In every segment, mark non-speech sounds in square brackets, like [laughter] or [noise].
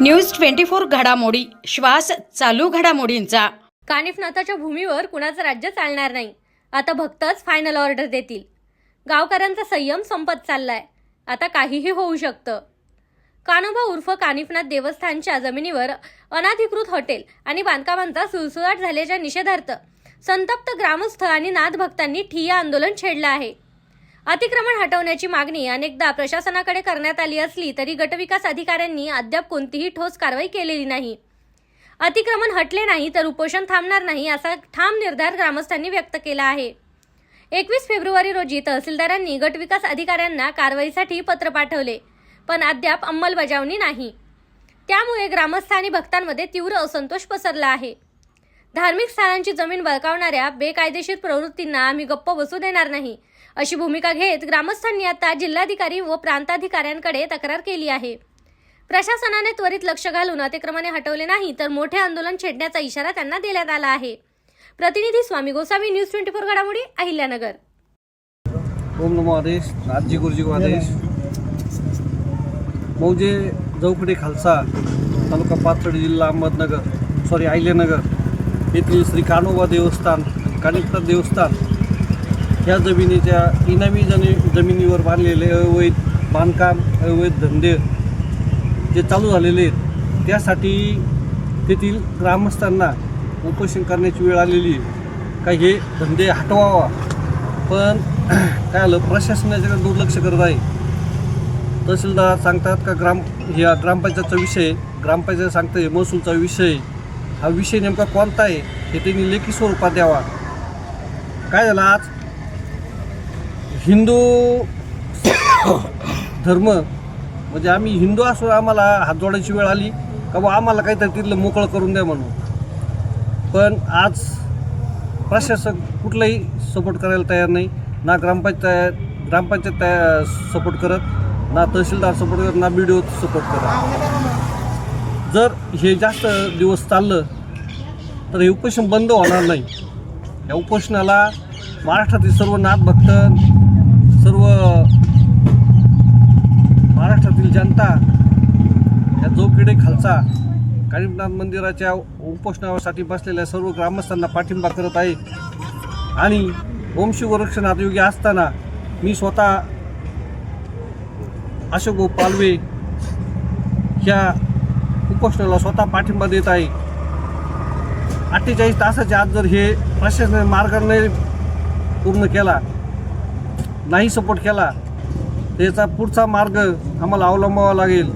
News twenty four घडामोडी. श्वास चालू घडामोडींचा. कानिफनाथाच्या भूमीवर कुणाचं राज्य चालणार नाही. आता भक्तच फायनल ऑर्डर देतील. गावकऱ्यांचा संयम संपत चाललाय. आता काहीही होऊ शकतं. कानोबा उर्फ कानिफनाथ देवस्थानच्या जमिनीवर अनाधिकृत हॉटेल आणि बांधकामांचा सुळसुळाट झाल्याच्या निषेधार्थ संतप्त ग्रामस्थ आणि नाथभक्तांनी ठिय्या आंदोलन छेडलं आहे. अतिक्रमण हटवण्याची मागणी अनेकदा प्रशासनाकडे करण्यात आली असली तरी गटविकास अधिकाऱ्यांनी अद्याप कोणतीही ठोस कारवाई केलेली नाही. अतिक्रमण हटले नाही तर उपोषण थांबणार नाही असा ठाम निर्धार ग्रामस्थांनी व्यक्त केला आहे. एकवीस फेब्रुवारी रोजी तहसीलदारांनी गटविकास अधिकाऱ्यांना कारवाईसाठी पत्र पाठवले पण अद्याप अंमलबजावणी नाही. त्यामुळे ग्रामस्थ आणि भक्तांमध्ये तीव्र असंतोष पसरला आहे. धार्मिक स्थळांची जमीन बळकावणाऱ्या बेकायदेशीर प्रवृत्तींना आम्ही गप्प बसू देणार नाही अशी भूमिका घेत ग्रामस्थांनी आता जिल्हाधिकारी व प्रांताधिकाऱ्यांकडे तक्रार केली आहे. प्रशासनाने त्वरित लक्ष घालून अतिक्रमणे हटवले नाही तर मोठे आंदोलन छेडण्याचा इशारा त्यांना देण्यात आला आहे. प्रतिनिधी Swami Gosavi news twenty four घडामोडी अहिल्यानगर. ओम नमो आदेश आजी गुरुजी आदेश. मौजे चौकडे खालसा तालुका पाथर्डी जिल्हा अहमदनगर सॉरी अहिल्यानगर. येथील श्री कानोबा देवस्थान कानिकता देवस्थान ह्या जमिनीच्या इनामी जमी जमिनीवर बांधलेले अवैध बांधकाम अवैध धंदे जे चालू झालेले आहेत त्यासाठी तेथील ग्रामस्थांना उपोषण करण्याची वेळ आलेली का हे धंदे हटवावा? पण [clears throat] काय आलं प्रशासनाच्याकडे दुर्लक्ष करत आहे. तहसीलदार सांगतात का ग्राम ह्या ग्रामपंचायतचा विषय ग्रामपंचायत सांगते महसूलचा विषय हा विषय नेमका कोणता आहे? हे त्यांनी लेखी स्वरूपात द्यावा. काय झालं आज? हिंदू धर्म म्हणजे आम्ही हिंदू असून आम्हाला हात जोडायची वेळ आली का बा आम्हाला काहीतरी तिथलं मोकळं करून द्या म्हणून. पण आज प्रशासक कुठलाही सपोर्ट करायला तयार नाही. ना ग्रामपंचायत ग्रामपंचायत तया सपोर्ट करत ना तहसीलदार सपोर्ट करत ना बी डी ओ सपोर्ट करत. जर हे जास्त दिवस चाललं तर हे उपोषण बंद होणार नाही. या उपोषणाला महाराष्ट्रातील सर्व नाथ भक्त सर्व महाराष्ट्रातील जनता या जोकिडे खालचा काळीनाथ मंदिराच्या उपोषणासाठी बसलेल्या सर्व ग्रामस्थांना पाठिंबा करत आहे. आणि वंशी गोरक्षणात योग्य असताना मी स्वतः अशोक पालवे ह्या उपोषणाला स्वतः पाठिंबा देत आहे. अठ्ठेचाळीस तासाच्या आत जर हे प्रशासनाने मार्गाने पूर्ण केला नाही सपोर्ट केला त्याचा पुढचा मार्ग आम्हाला अवलंबावा लागेल.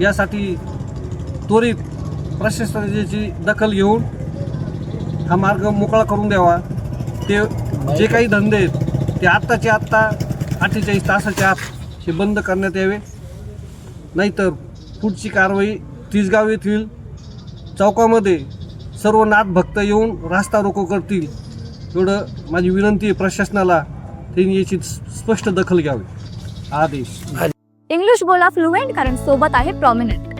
यासाठी त्वरित प्रशासनाची दखल घेऊन हा मार्ग मोकळा करून द्यावा. ते जे काही धंदे आहेत ते आत्ताच्या आत्ता अठ्ठेचाळीस तासाच्या आत हे बंद करण्यात यावे. नाहीतर पुढची कारवाई तिसगाव येथील चौकामध्ये सर्व नाथ भक्त येऊन रास्ता रोको करतील. एवढं माझी विनंती आहे प्रशासनाला. त्यांनी याची स्पष्ट दखल घ्यावी. आदेश. इंग्लिश बोला फ्लुएंट कारण सोबत आहे प्रॉमिनंट